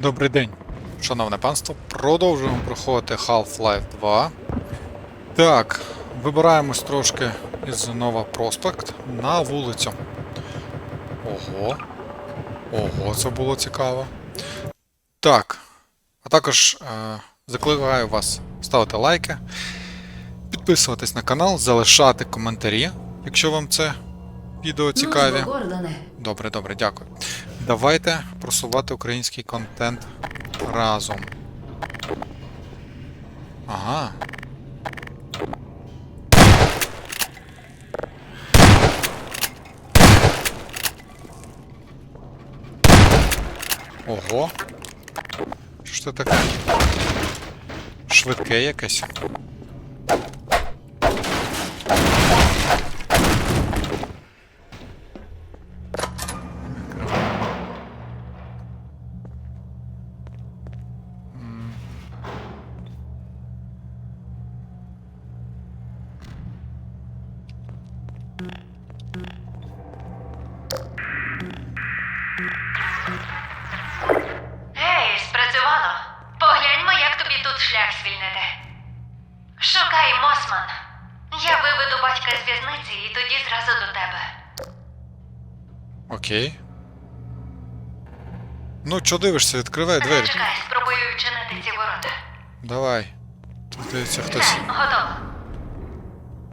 Добрий день, шановне панство. Продовжуємо проходити Half-Life 2. Так, вибираємось трошки із Нова Проспект на вулицю. Ого. Ого, це було цікаво. Так. А також е, закликаю вас ставити лайки, підписуватись на канал, залишати коментарі, якщо вам це відео цікаві. Ну, Добре, добре, дякую. Давайте просувати український контент разом. Ага. Ого. Що ж це таке? Швидке якесь. Чо дивишся, відкривай двері. Зачекай, спробую відчинити ці ворота. Давай. Здається хтось. Все, готово.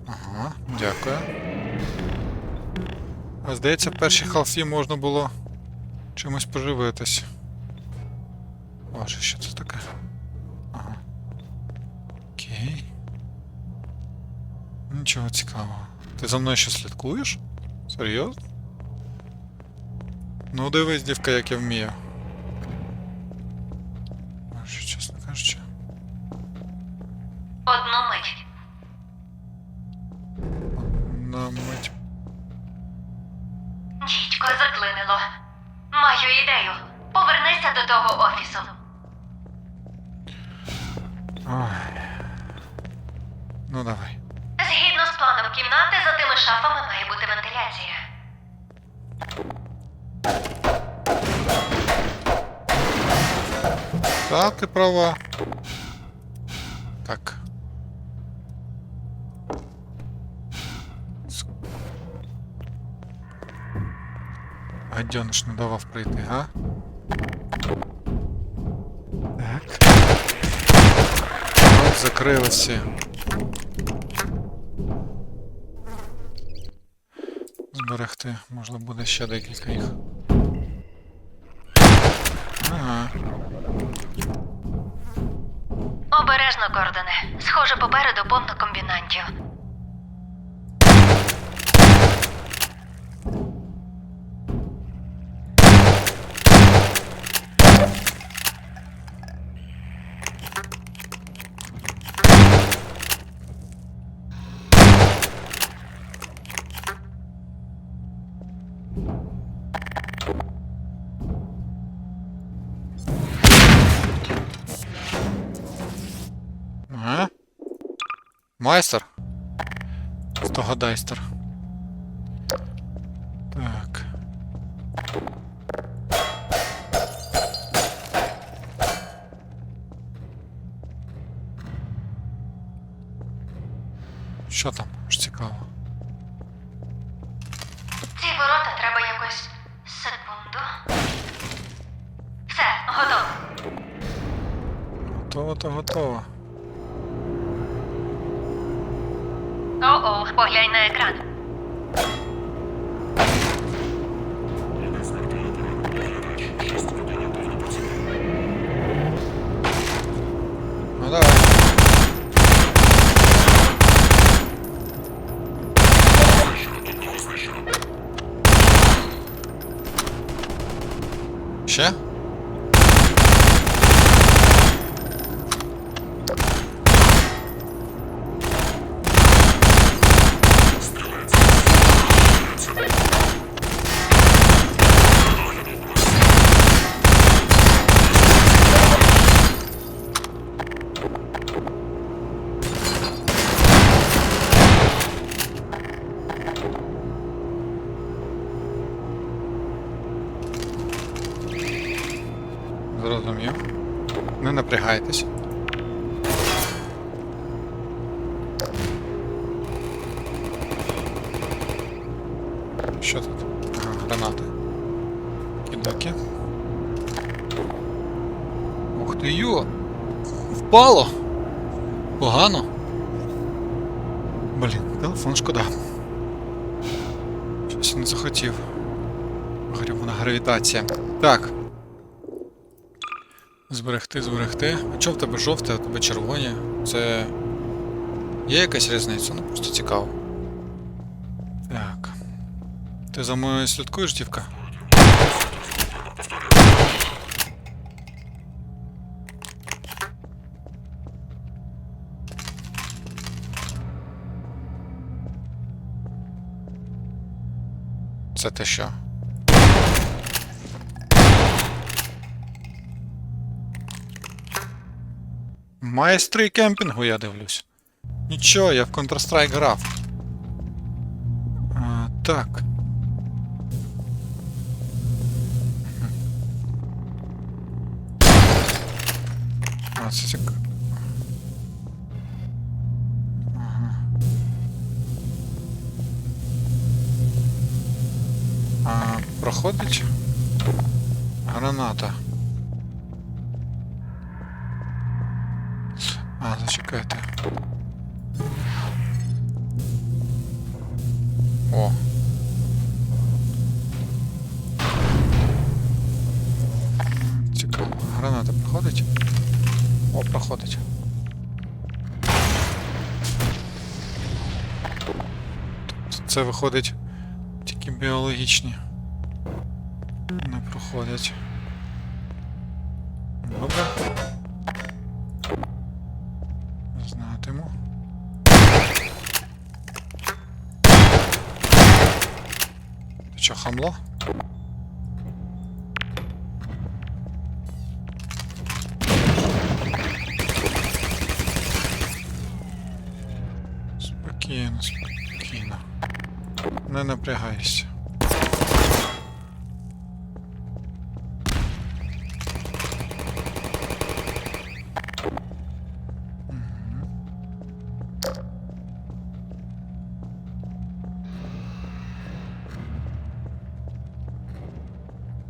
Ага, дякую. А здається, в першій халфі можна було чимось поживитись. Боже, що це таке? Ага. Окей. Нічого цікавого. Ти за мною що слідкуєш? Серйозно? Ну дивись, дівка, як я вмію. кімнати, за тими шафами має бути вентиляція. Так, ти права. Так. С- Гадьоныш не давав прийти, га? Так. От закрилися. Зберегти, можливо, буде ще декілька їх. Ага. Обережно, Гордоне. Схоже, попереду повно комбінантів. Майстер. Здогадайстер. Так. Що там? Ж цікаво. Ці ворота треба якось. Секунду. Все, готово. Готово, то готово. О-о, поглянь на екран. Ну давай. Ще? Зрозумів. Напрягайтесь. Що тут? Гранати. Кидаки. Ух ти йо! Впало! Погано. Блін, телефон шкода. Щось не захотів. Гребана гравітація. Так. Зберегти, зберегти. А чого в тебе жовте, а в тебе червоні? Це. Є якась різниця? Ну просто цікаво. Так. Ти за мною слідкуєш, дівка? Це те що? Майстри кемпінгу, я дивлюсь. Нічого, я в Counter-Strike грав. А, так. А, це цік... Ага. А, проходить граната. Зачекайте. О. Цікаво. Граната проходить? О, проходить. Це виходить тільки біологічні. Не проходять. Не напрягайся.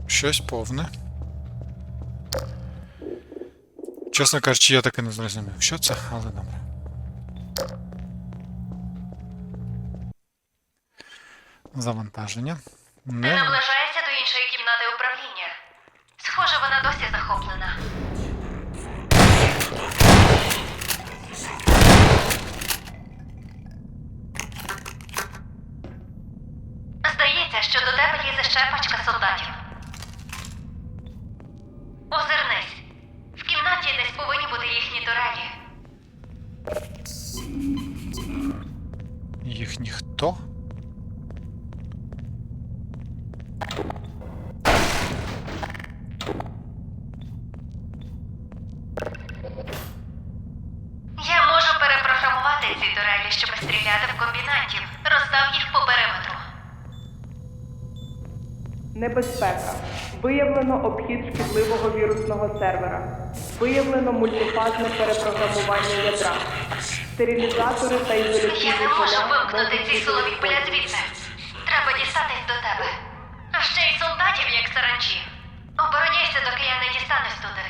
Щось повне. Чесно кажучи, я так і не зрозумів, що це, але добре. Завантаження. Не... Наближається до іншої кімнати управління. Схоже, вона досі захоплена. Здається, що до тебе є ще пачка солдатів. Озирнись. В кімнаті десь повинні бути їхні турелі. Їх ніхто? Я можу перепрограмувати ці турелі, щоб стріляти в комбінантів. Роздав їх по периметру. Небезпека. Виявлено обхід шкідливого вірусного сервера. Виявлено мультифазне перепрограмування ядра. Стерилізатори та ізоляційні Я не можу вимкнути ці силові поля звідси. Треба дістатись до тебе. А ще й солдатів, як саранчі. Обороняйся, доки я не дістанусь туди.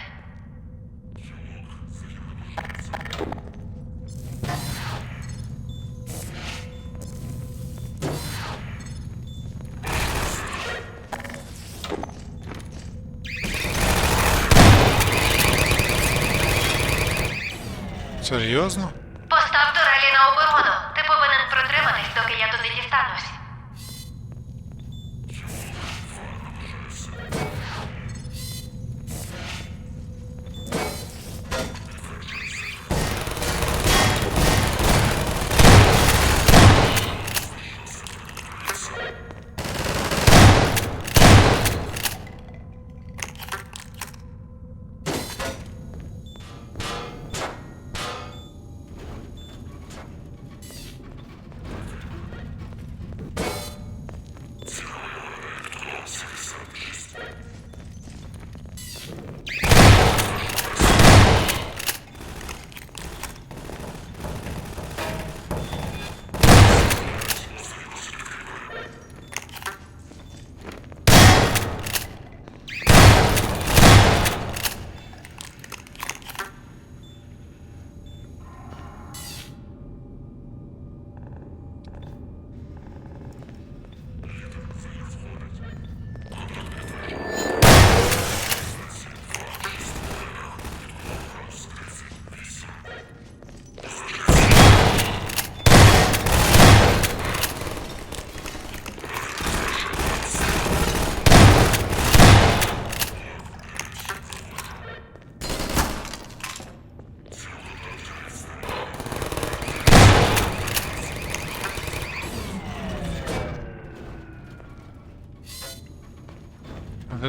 Серйозно? Постав турелі на оборону. Ти повинен протриматись, доки я туди дістанусь.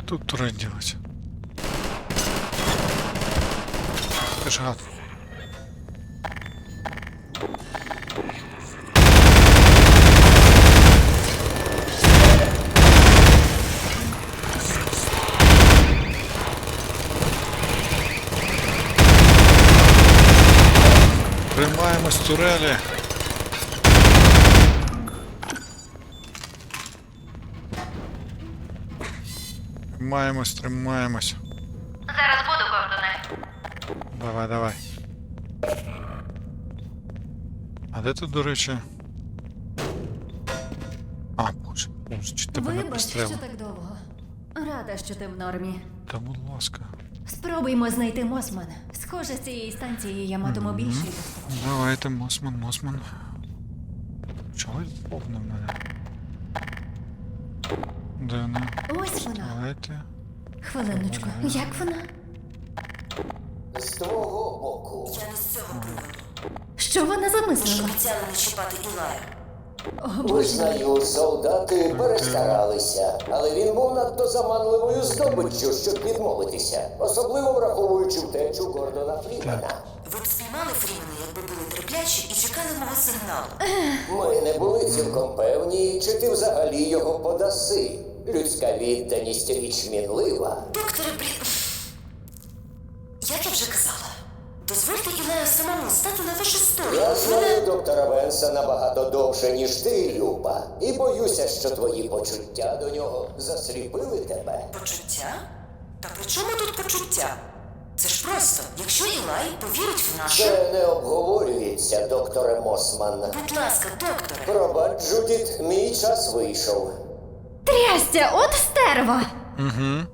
Тут турель ділиться? Ти ж гад. Тримаємось турелі. Тримаємось, тримаємось. Зараз буду, Гордоне. Давай, давай. А де тут, до речі? А, боже, боже, чи тебе не Вибач, пристрелив? що так довго. Рада, що ти в нормі. Та будь ласка. Спробуймо знайти Мосман. Схоже, з цієї станції я матиму доступ. Давайте, Мосман, Мосман. Чого повне в мене? Де вона? Ось вона. Давайте. Хвилиночку. Як вона? З твого боку. Я не з цього приводу. Що вона Ми ж замислила? обіцяли не чіпати Ілая. О, боже. Визнаю, солдати перестаралися, але він був надто заманливою здобиччю, щоб відмовитися, особливо враховуючи втечу Гордона Фрімена. Ви б спіймали Фрімена, якби були терплячі і чекали мого сигналу. Ми не були цілком певні, чи ти взагалі його подаси. Людська відданість річ мінлива. Докторе Брі... Як я вже казала, дозвольте Ілаю самому стати на вашу сторону. Я знаю доктора Венса набагато довше, ніж ти, Люба, і боюся, що твої почуття до нього засліпили тебе. Почуття? Та при чому тут почуття? Це ж просто, якщо Ілай повірить в нашу... Це не обговорюється, докторе Мосман. Будь ласка, докторе, Пробач, Джудіт, мій час вийшов. Трястя, от стерва! Угу.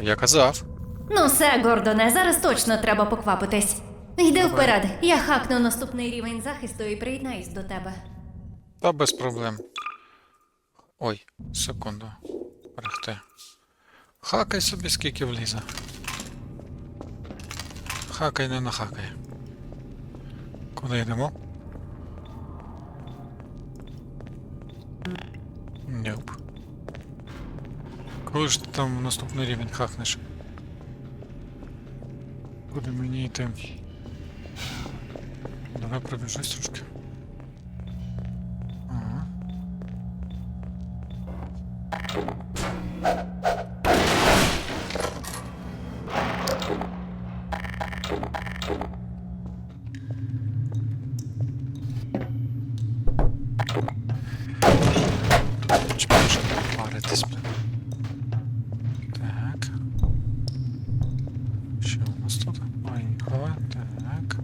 Я казав. Ну все, Гордоне, зараз точно треба поквапитись. Йди вперед, я хакну наступний рівень захисту і приєднаюсь до тебе. Та без проблем. Ой, секунду. Берегти. Хакай собі скільки влізе. Хакай не нахакай. Куди йдемо? Нюп. Коли ж ти там наступний рівень хахнеш? Куди мені йти? Давай пробіжись трошки. Ага. Чи може паритись, блін? Так. Що у нас тут? Поїхали. Так.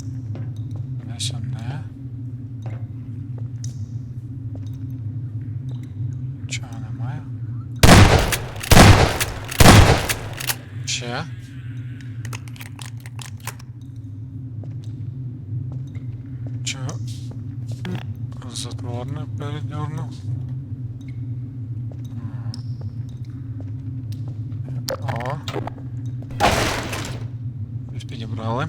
Десь не. Чого немає? Ще. Чого? Затвор не передернув. О. Щось Підібрали.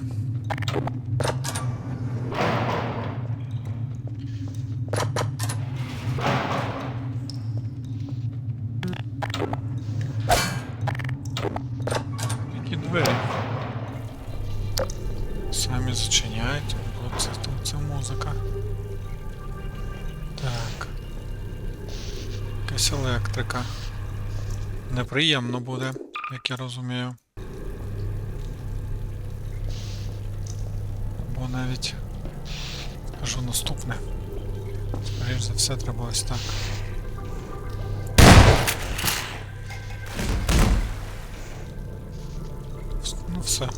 Які двері? Самі зачиняють. Оце тут це музика. Так. Якась електрика. Неприємно буде, як я розумію. Бо навіть кажу наступне. Скоріш за все треба ось так. Ну все.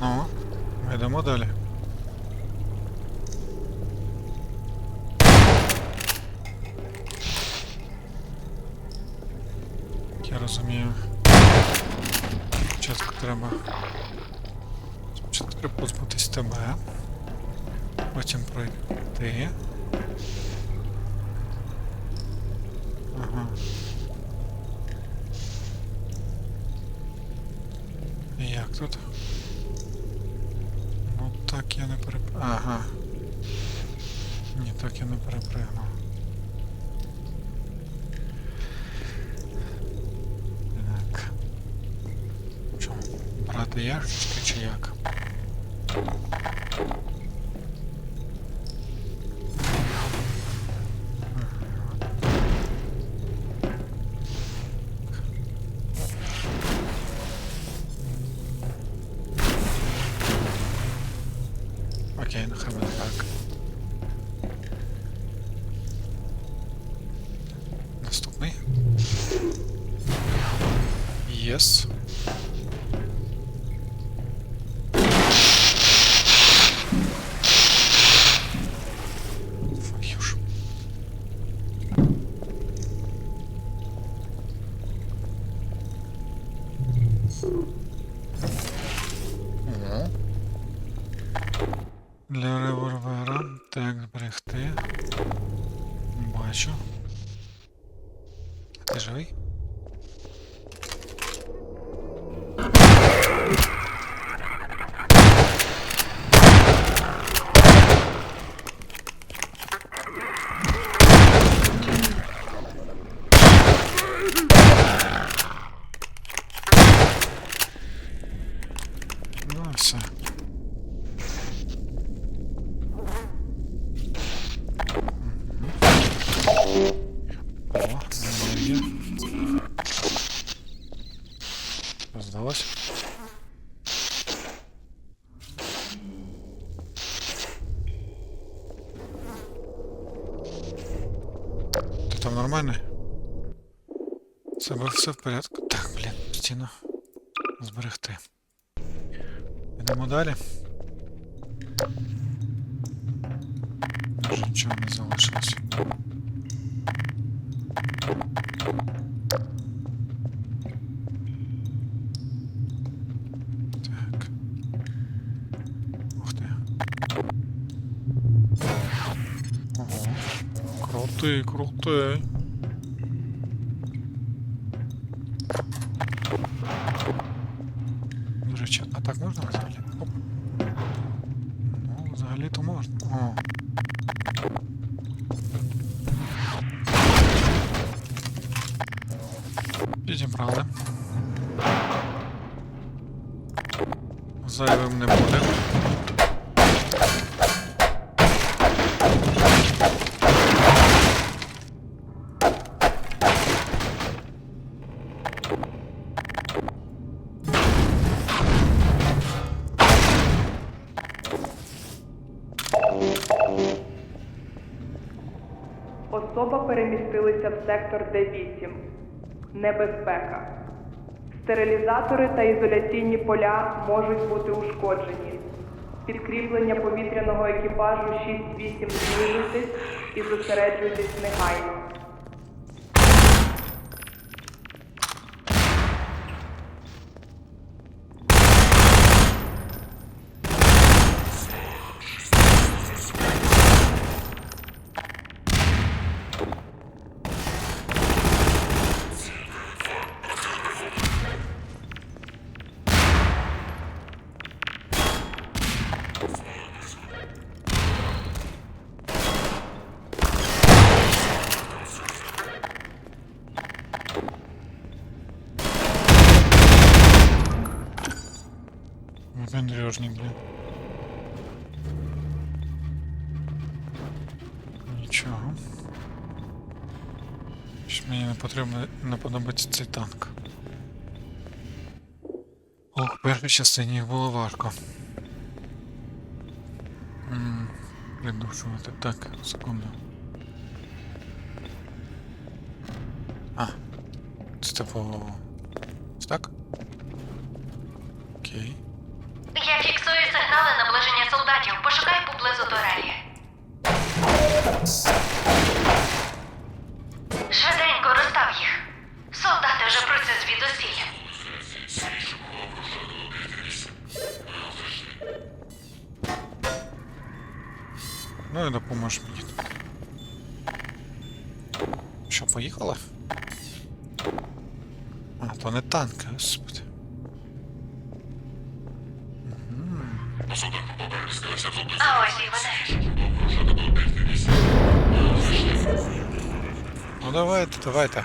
Ну, ми йдемо далі. Я розумію. Спочатку треба. Спочатку треба позбутись тебе. Потім пройти. Ага. І як тут? Ну так я не переп... Ага. Ні, так я не перепригнув. Так. Чому? Брати ящички чи як? Для револьвера. Так, зберегти. Бачу. Ти живий? Нормальний? Це все в порядку. Так, блін, стіну зберегти. Йдемо далі. Вже нічого не залишилось. Так. Ух ти. Ого. Крутий, крутий. Ну, взагалі-то можна. О. Підібрали. Зайвим не буде. Сектор Д8. Небезпека. Стерилізатори та ізоляційні поля можуть бути ушкоджені. Підкріплення повітряного екіпажу 6-8 знижитись і зосереджуйтесь негайно. Випендрежник, блін. Нічого. Щось мені не потрібно не подобається цей танк. Ох, в першій частині було важко. М, Придушувати. Так, секунду. А. Це типу. Так? Окей. Солдатів. Пошукай поблизу турелі. Швиденько розстав їх. Солдати вже про це звідусіль. Ну і допоможеш мені. Що, поїхали? А, то не танк, господи. А ось і вони. Ну давайте, давайте.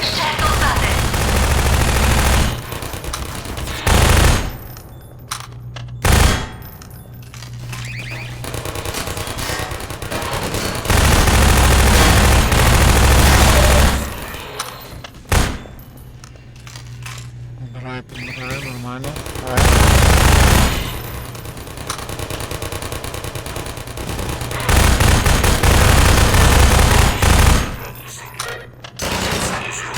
Ще солдати. Підбирай, підбирай, нормально. Давай. Ще більше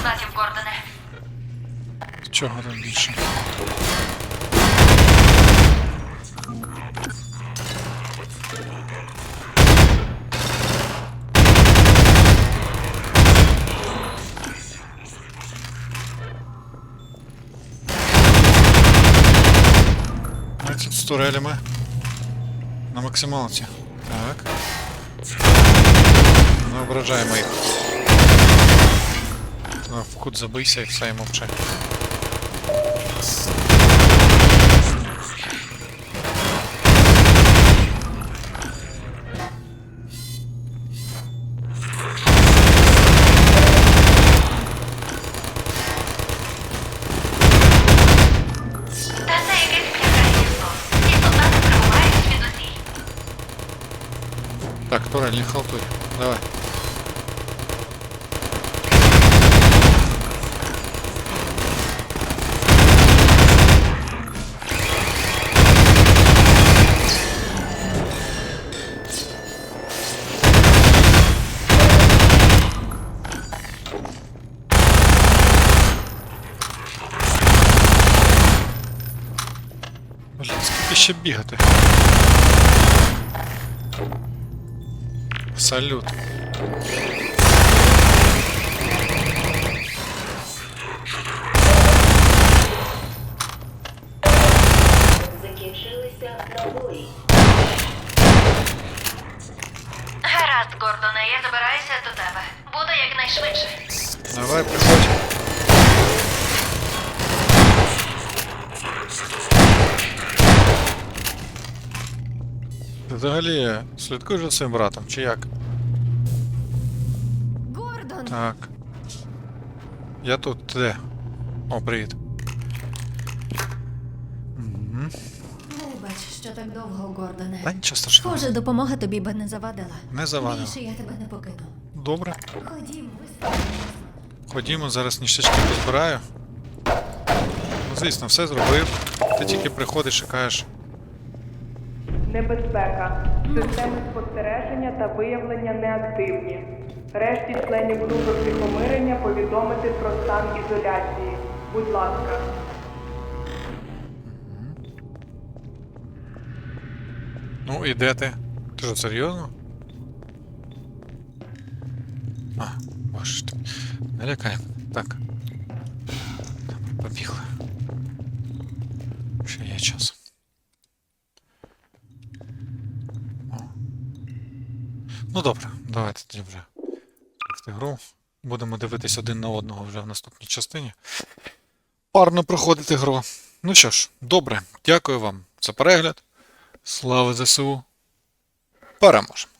солдатів, Гордоне. Чого там більше? Турелями на максималці. Так. Не ображаємо їх. На вход забийся і все і мовчи. Та це якесь прикарівство. Ці солдати прибувають звідусіль. Так, турель, не халтуй. Давай. Ще бігати? Салют. Гаразд, Гордоне, я забираюся до тебе. Буду якнайшвидше. Давай, приходь. Ти Взагалі, слідкуєш за своїм братом, чи як? Гордон! Так. Я тут, ти де? О, привіт. Мгм. Вибач, що так довго, Гордоне. Та нічого страшного. Схоже, допомога тобі би не завадила. Не завадила. Більше я тебе не покину. Добре. Ходім, виставимо. Ходімо, зараз ніштячки позбираю. Ну, звісно, все зробив. Ти тільки приходиш і кажеш. Небезпека. Системи спостереження та виявлення неактивні. Решті членів групи психомирення повідомити про стан ізоляції. Будь ласка. Ну і де ти? Ти що, серйозно? А, боже ти. Не лякай. Так. Побігли. Ще є час. О. Ну добре, давайте тоді вже в гру. Будемо дивитись один на одного вже в наступній частині. Парно проходити гру. Ну що ж, добре, дякую вам за перегляд. Слава ЗСУ. Переможемо.